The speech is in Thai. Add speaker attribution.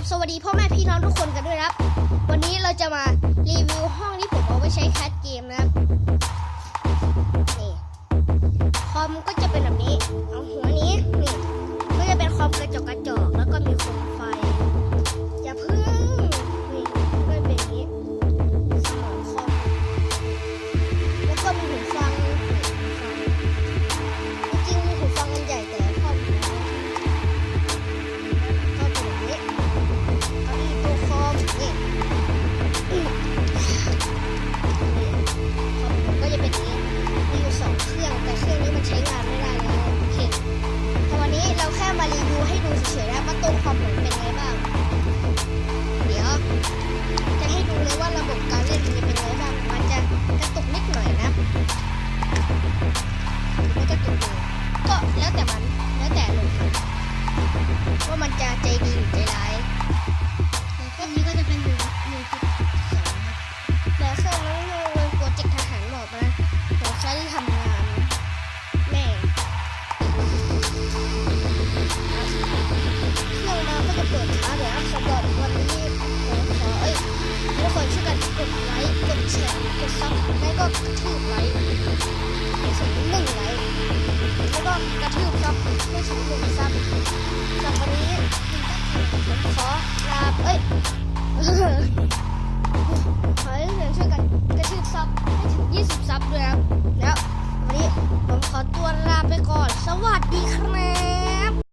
Speaker 1: บสวัสดีพ่อแม่พี่น้องทุกคนกันด้วยครับ วันนี้เราจะมารีวิวห้องที่ผมเอาไว้ใช้แคสเกมนะครับนี่คอมก็จะเป็นแบบนี้เอาหัวนี้นี่ก็จะเป็นคอมกระจกกระจกแล้วก็มีคอม เฉยๆนะว่าตัวคอมผมเป็นไงบ้าง เดี๋ยว จะให้ดูเลยว่าระบบการเล่นมันจะเป็นไงบ้าง มันจะกระตุกนิดหน่อยนะไม่กระตุกเลยก็แล้วแต่มันแล้วแต่ลงมันว่ามันจะใจดีหรือใจร้าย
Speaker 2: เครื่องนี้ก็จะเป็นหนึ่งหนึ่งจุดสอง
Speaker 1: แล้วเครื่องนั้นเป็นโปรเจกต์ทหารบอกนะผมใช้ที่ทำ วันนี้ผมขอเอ้ยทุกคนช่วยกันกดไลค์กดแชร์กดซับแล้วก็กระทืบไลค์ให้ถึงหนึ่งไลค์แล้วก็กระทืบซับให้ถึงหนึ่งซับสำหรับวันนี้ผมขอลาเอ้ยขอให้เพื่อนช่วยกันกระทืบซับให้ถึง20ซับด้วยครับแล้ววันนี้ผมขอตัวลาไปก่อน สวัสดีครับ